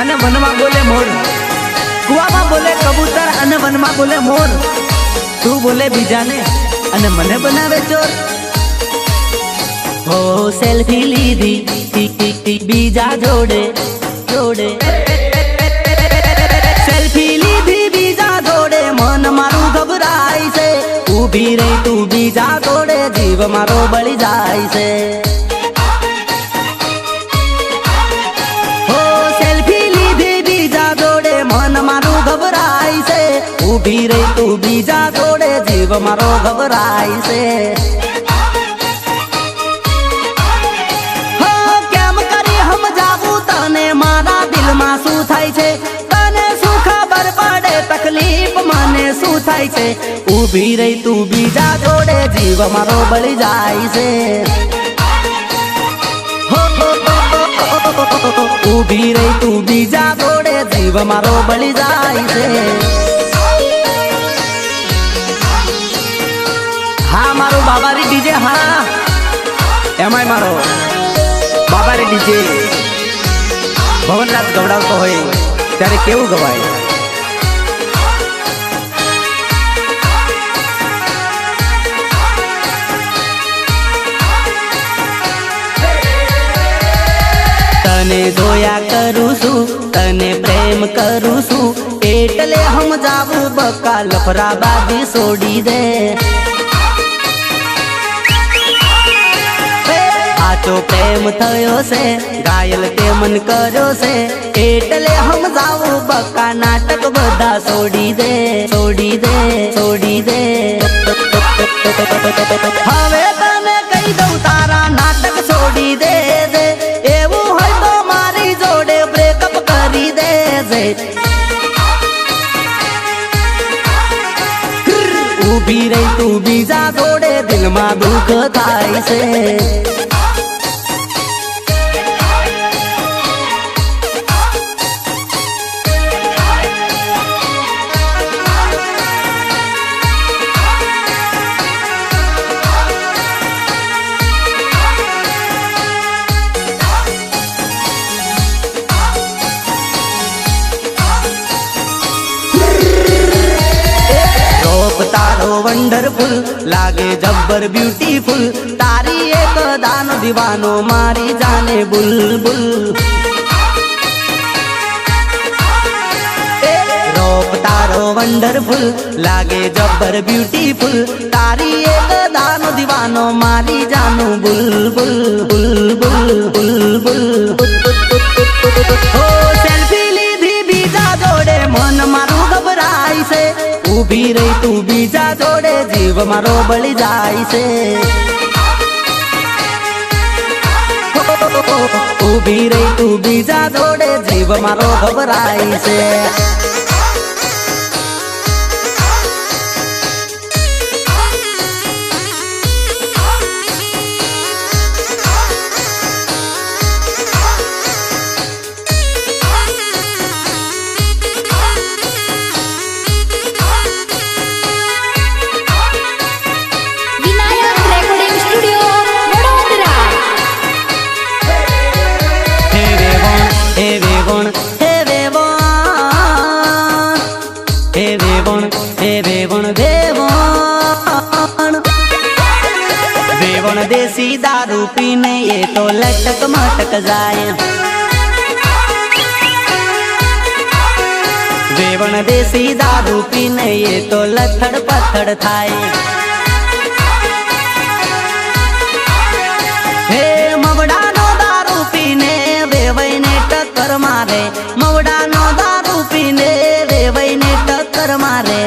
અને વનમાં બોલે મોર. કુવામાં બોલે કબૂતર અને વનમાં બોલે મોર. તું બોલે બીજાને અને મને બનાવે ચોર. હો, સેલ્ફી લીધી, બીજા જોડે જોડે. સેલ્ફી લીધી, બીજા જોડે, મન મારું ગભરાય છે. ઊભી રહી તું બીજા જોડે જીવ મારો બળી જાય છે. ઊભી રહી તું બીજા જોડે, જીવ મારો ગભરાય છે. કેમ કરી સમજાવું તને? મારા દિલમાં શું થાય છે? તને શું ખબર પડે? તકલીફ મને શું થાય છે? ઊભી રહી તું બીજા જોડે, જીવ મારો બળી જાય છે. ઊભી રહી તું બીજા જોડે, જીવ મારો બળી જાય છે. હા, મારું બાબારી ડીજે, હા. એમાંય મારો બાબારી ડીજે ભવનરાજ ગવડાવતો હોય ત્યારે કેવું ગવાય? તને જોયા કરું છું, તને પ્રેમ કરું છું, એટલે સમજાવું બકા લફરાબાદી છોડી દે. સાચો પ્રેમ થયો છે ઘાયલ તે મન કર્યો છે. એટલે સમજાવું બકા નાટક બધા છોડી દે છોડી દે છોડી દે. હવે તને કહી દઉં તારા નાટક છોડી દે દે એવું હોય તો મારી જોડે બ્રેકઅપ કરી દે દે ઊભી રહી તું બીજા જોડે દિલમાં દુઃખ થાય છે. તારો વન્ડરફુલ લાગે જબ્બર બ્યુટીફુલ તારી એક દાનો દીવાનો મારી જાને બુલબુલ. રોપ તારો વન્ડરફુલ લાગે જબ્બર બ્યુટીફુલ તારી એક દાનો દીવાનો મારી જાનો બુલબુલ. બુલબુલ બુલબુલ. હો સેલ્ફી લીધી બીજા જોડે. મન મારું છે. ઊભી રહી તું બીજા જોડે, જીવ મારો બળી જાય છે. ઊભી રહી તું બીજા જોડે, જીવ મારો ગભરાય છે. તો લટક મટક જાય વેવણ દેશી દારૂ પીને એ તો લથડ પથડ થાય હે મવડાનો દારૂ પીને વેવઈને ટક્કર મારે મવડાનો દારૂ પીને વેવઈને ટક્કર મારે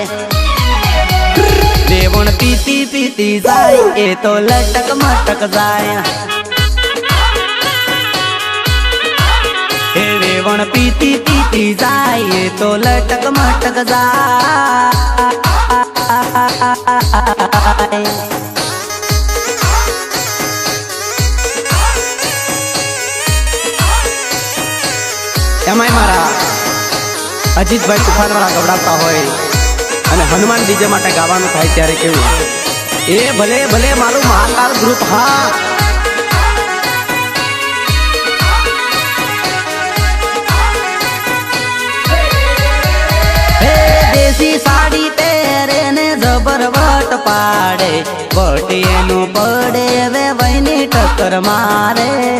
વેવણ પીતી પીતી જાય એ તો લટક મટક જાય હે વેવણ પીતી પીતી જાય તો લટક મટક જાય. એમાંય મારા અજીતભાઈ તુફાનવાળા ગવડાવતા હોય અને હનુમાન બીજે માટે ગાવાનું થાય ત્યારે કેવું? એ ભલે ભલે મારું મહાકાલ ગ્રુપ હા. દેશી સાડી પહેરે ને જબર વટ પાડે. વટ એનું પડે વે વૈની ટક્કર મારે.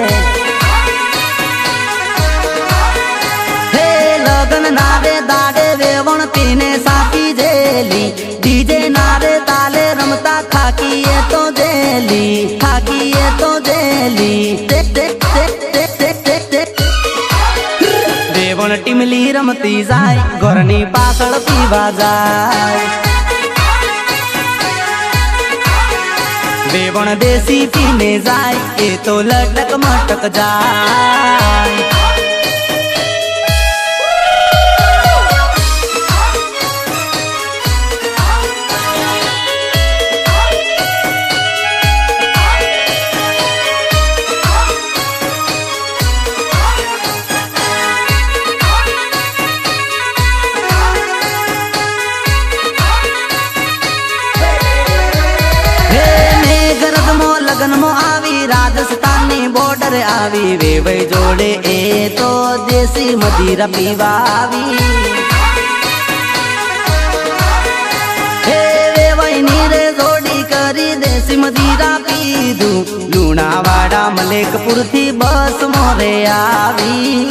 વેવણ રમતી જાય ઘરની પાછળ પીવા જાય વેવણ દેશી પીને જાય એ તો લટક મટક જાય બોર્ડર આવી, વેવાઈ જોડે એ તો દેશી મદિરા પીવા આવી મદિરા પીધું. લુણાવાડા મલેકપુરથી બસ મોરે આવી.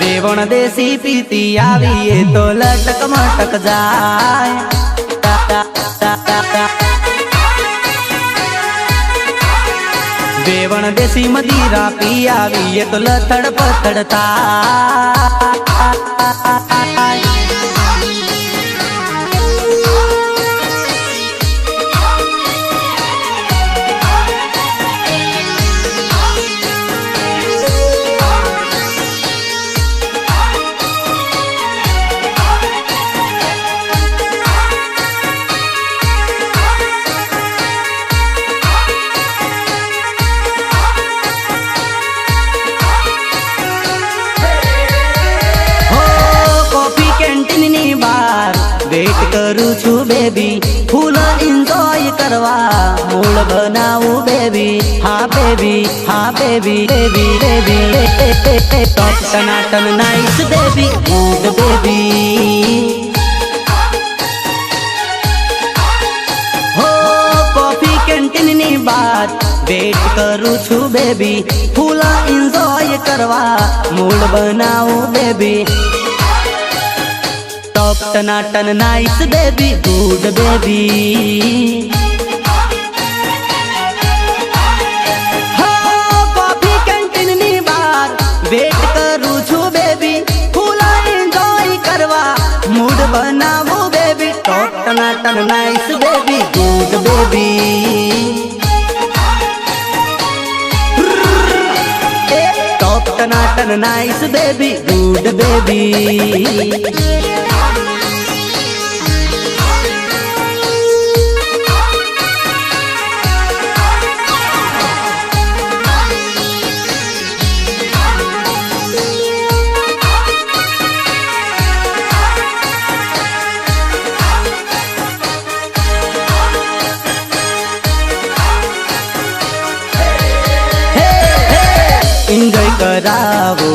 દેવણ દેશી પીતી આવી, એ તો લટક મટક જાય. વેવણ દેશી મદીરા પી આવીએ તો લથડ પથડ હા બેબી બેબી બેબી ટોપ ટનાટન નાઈસ બેબી ગુડ બેબી હો કોફી કેન્ટીનની બાર વેટ કરું છું બેબી ફૂલ એન્જોય કરવા મૂડ બનાવું બેબી ટોપ ટનાટન nice baby good baby ટનાટન nice baby good baby top ટનાટન nice baby good baby enjoy કરાવો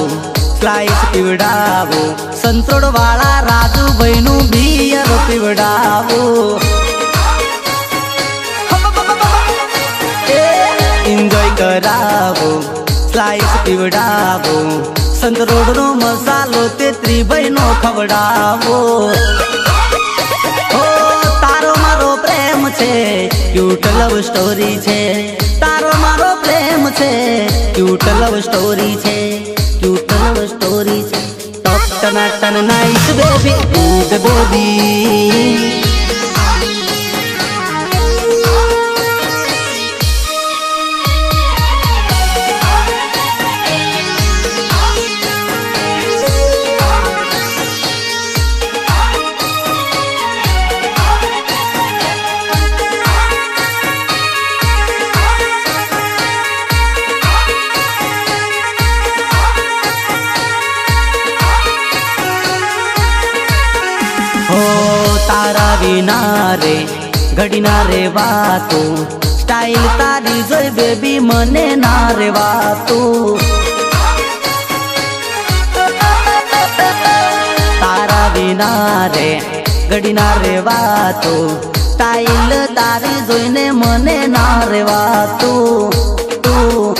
સ્લાઈસ પીવડાવો સંતોડ વાળા રાજુભાઈ નું બિયર પીવડાવો એન્જોય કરાવો સ્લાઈસ પીવડાવો સંતરોડ નો મસાલો તે ત્રિભાઈ નો ખવડાવો તારો મારો પ્રેમ છે ક્યુટ લવ સ્ટોરી છે. તારો મારો પ્રેમ છે ક્યુટ લવ સ્ટોરી છે. લવ સ્ટોરી છે ટોપ ટનાટન નાઈસ બેબી ગુડ બેબી હો રે ઘડીના રે વાતો સ્ટાઈલ તારી જોઈ બેબી મને ના રે વાતો તારા વિના રે ઘડીના રેવાતો સ્ટાઈલ તારી જોઈને મને ના રે તું તું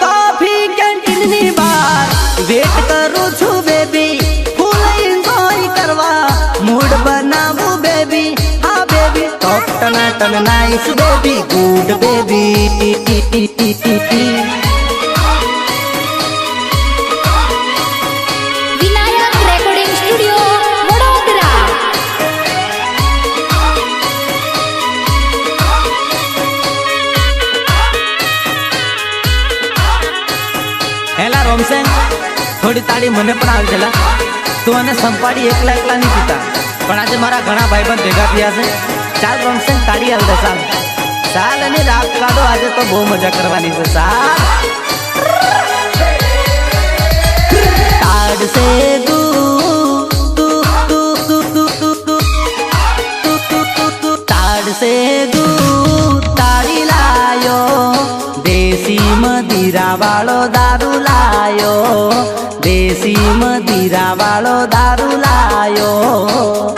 કોફી કેન્ટીનની બહાર વેટ કરું છું good baby Vinayak recording studio Vadodara હેલા રોમસેન થોડી તાળી મને પણ આવી છેલા તું અને સંપાડી એકલા એકલા નહીં પીતા. પણ આજે મારા ઘણા ભાઈબંધ ભેગા થયા છે. ચાલ રમશે તાળી હાલ ચાલ ચાલ અને રાત કાઢો આજે તો બહુ મજા કરવાની છે ચાલ તાડશે તાડશે તાળી લાયો દેશી મદિરા વાળો દારૂ લાયો દેશી મદિરા વાળો દારૂ લાયો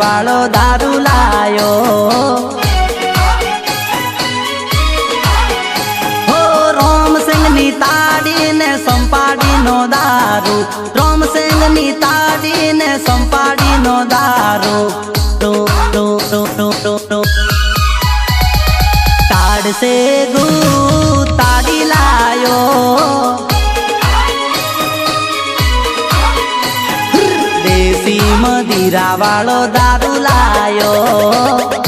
વાળો દારૂ લાયો. હો રોમસિંહની તાડી ને સંપાડી નો દારૂ. રોમસિંહની તાડી સંપાડી નો દારૂ તાડશે ગુ મદિરા વાળો દારૂ લાયો.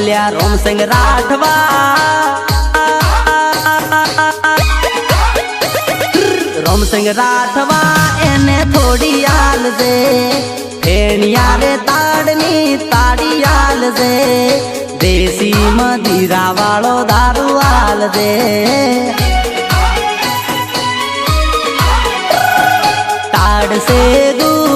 બોલ્યા રોમસિંહ રાઠવા. રોમસિંહ રાઠવા, એને થોડી આલજે એની યારે તાડની તાડી આલજે દેશી મદીરા વાળો દારૂ આલજે તાડ સે દૂર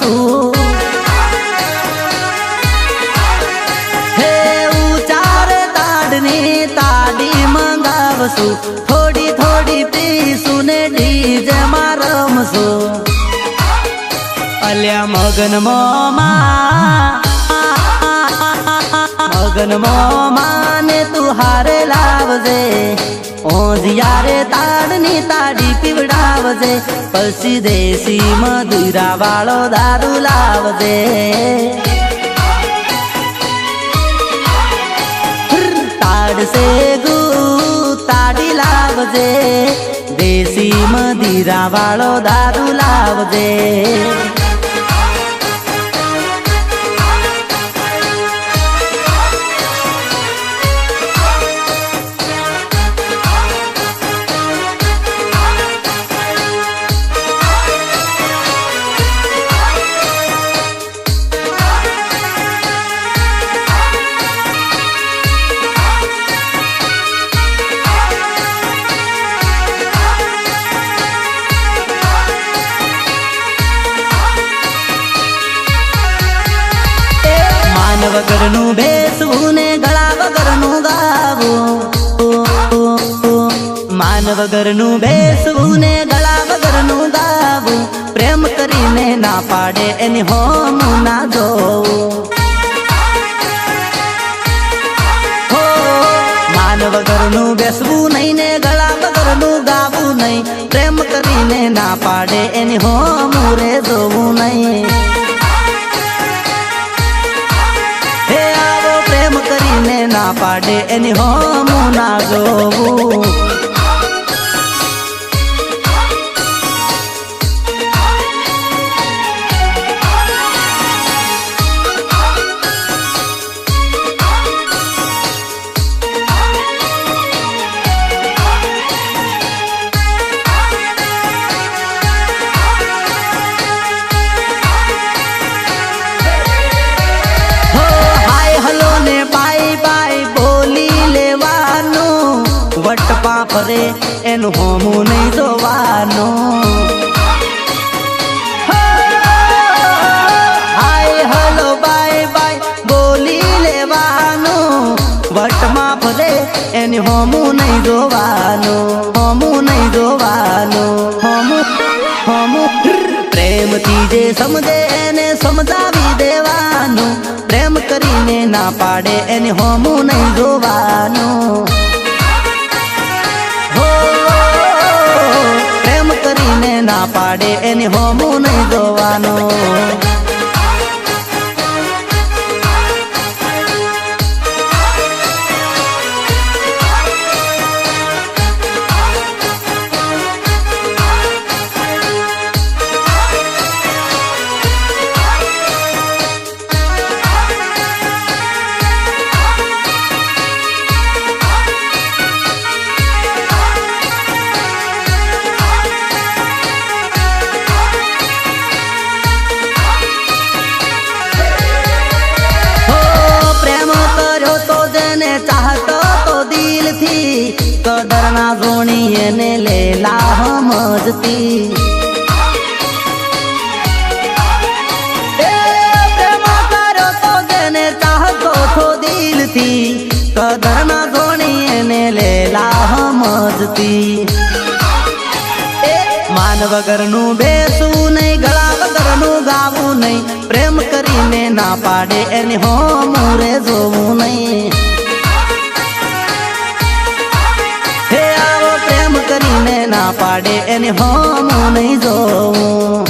રમશું હે તાડી મંગાવશું થોડી થોડી પીશું ને ડીજે માં રમશું અલ્યા મોમાં મગન માને તું હારે લાવજે. ઓજિયારે તાડની તાડી પીવડાવજે. પછી દેશી મધુરા વાળો દારૂ લાવજે. તાડસે ગુ, તાડી લાવજે. દેશી મદિરા વાળો દારૂ લાવજે. વગરનું બેસવું ને ગળા વગરનું દાવું પ્રેમ કરીને ના પાડે એની હોમ ના જોવું. માન વગરનું બેસવું નહીં ને ગળા વગરનું ગાવું નહીં. પ્રેમ કરીને ના પાડે એની હોમ રે જોવું નહીં. પાડે એની હોમ ના જોવું. એનું હોમું નહીં જોવાનું. હાય, હલો બોલી લેવાનું. વટમાં ફરે, એની હોમું નહીં જોવાનું, હોમું નહીં જોવાનું, હોમું હોમું. પ્રેમથી જે સમજે, એને સમજાવી દેવાનું. પ્રેમ કરીને ના પાડે, એને હોમું નહીં જોવાનું. ના પાડે એની હોમું નહીં જોવાનું ના એને લેલા સમજતી કદર ના જોણી એને લેલા સમજતી માન વગરનું બેસવું નહીં ગળા વગરનું ગાવું નહીં પ્રેમ કરીને ના પાડે એને હો મોરે જોવું નહીં ના પાડે એની હોમું નહીં જોવું.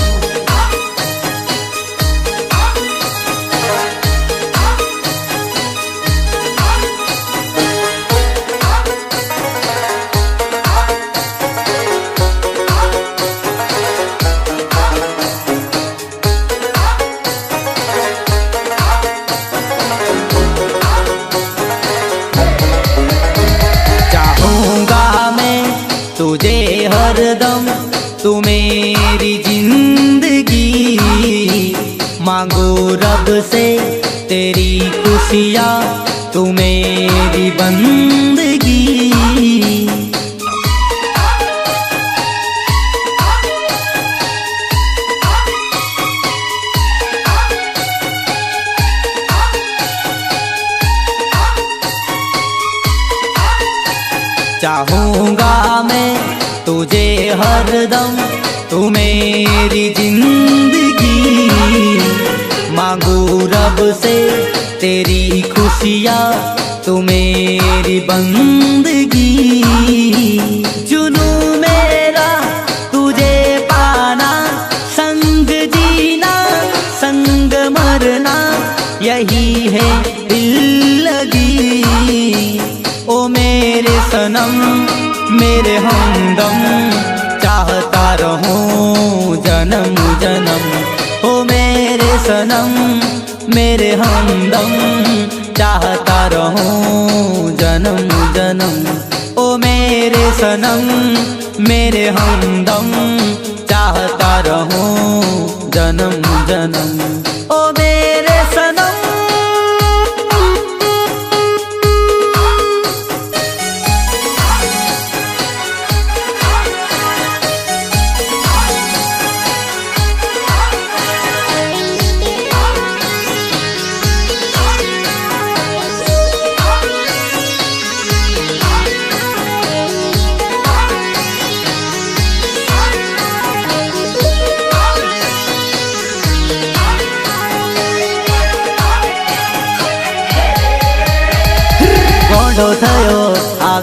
रब से तेरी खुशियाँ बंदगी चुनू मेरा तुझे पाना संग जीना संग मरना यही है दिल लगी ओ मेरे सनम मेरे हमदम चाहता रहूं जन्म जन्म ओ मेरे सनम मेरे हमदम चाहता रहूं जन्म जन्म ओ मेरे सनम मेरे हमदम चाहता रहूं जन्म जन्म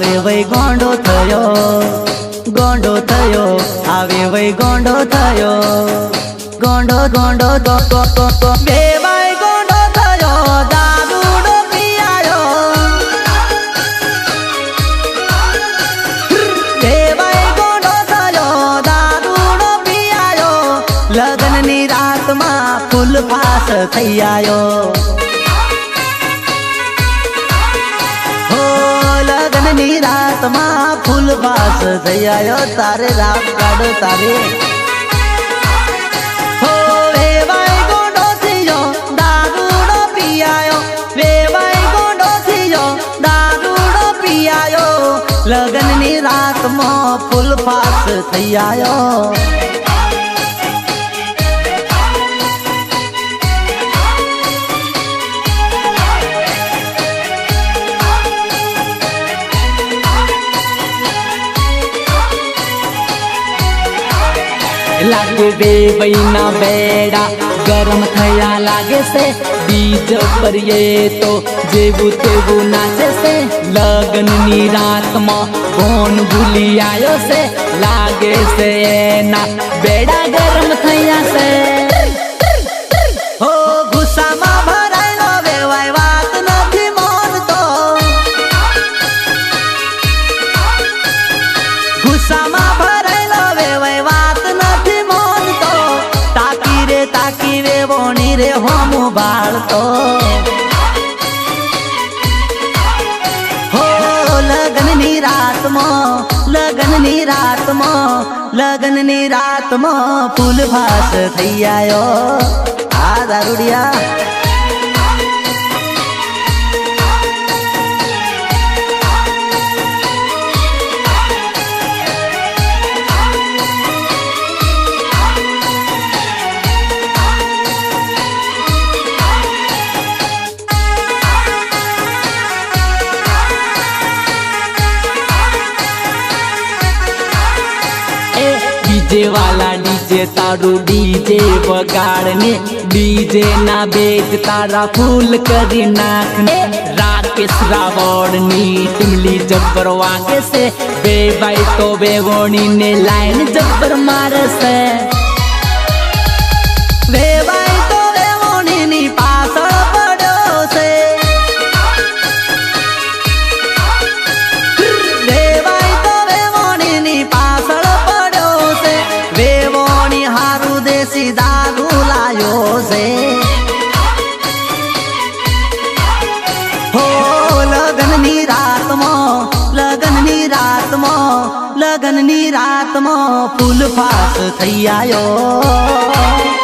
આવે વઈ ગોંડો થયો ગોંડો થયો, આવે વઈ ગોંડો થયો, ગોંડો ગોંડો, તો તો તો તો થઈ આયો. પાસ થઈ આવ્યો તારે. રામ કાઢો તારે લગ્નની રાતમાં ફૂલ પાસ થઈ આયો બે વૈના બેડા ગરમ થયા લાગે છે. બીજ પરીએ તો જેવું તેવું નાચે છે. લગ્નની રાતમાં કોણ ભૂલી આવ્યો છે? લાગે છે એના બેડા ગરમ થયા છે. હો તાકી રે હોમું બાળતો. લગ્નની રાતમાં લગ્નની રાતમાં લગ્નની રાતમાં ફૂલ ફાસ થઈ આયો. આ દારૂડિયા ડીજે તારું ડીજે વગાડને, ડીજે ના બેજ તારા ફૂલ કરી નાખને. રાકેશ રાવણની ટીમલી જબ્બર વાગે છે બે ભાઈ તો બે વણીને લાઈન જબ્બર મારે ફાસ થઈ આયો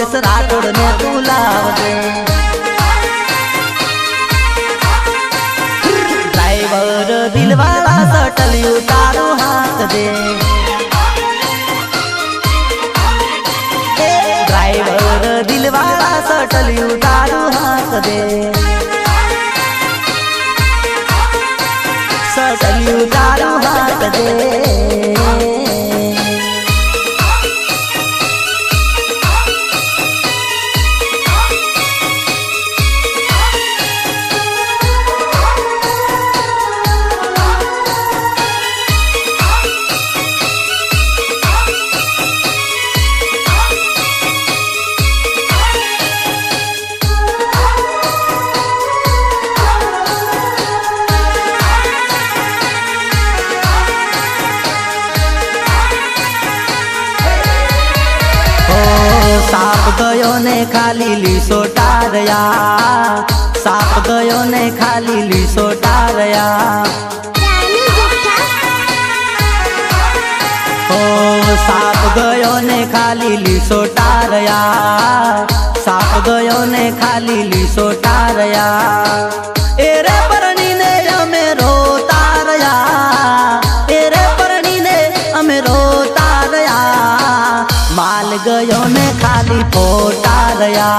પોલીસ રાઠોડ ને તું ડ્રાઈવર દિલવાળા સટલ્યું તારું હાથ દે સાપ ગયો ને ખાલી લીસો ટારયા સાપ ગયો ને ખાલી લીસો ટારયા ઓ સાપ ગયો ને ખાલી લીસો ટારયા સાપ ગયો ને ખાલી લીસો ટારયા એ போட்டாதையா?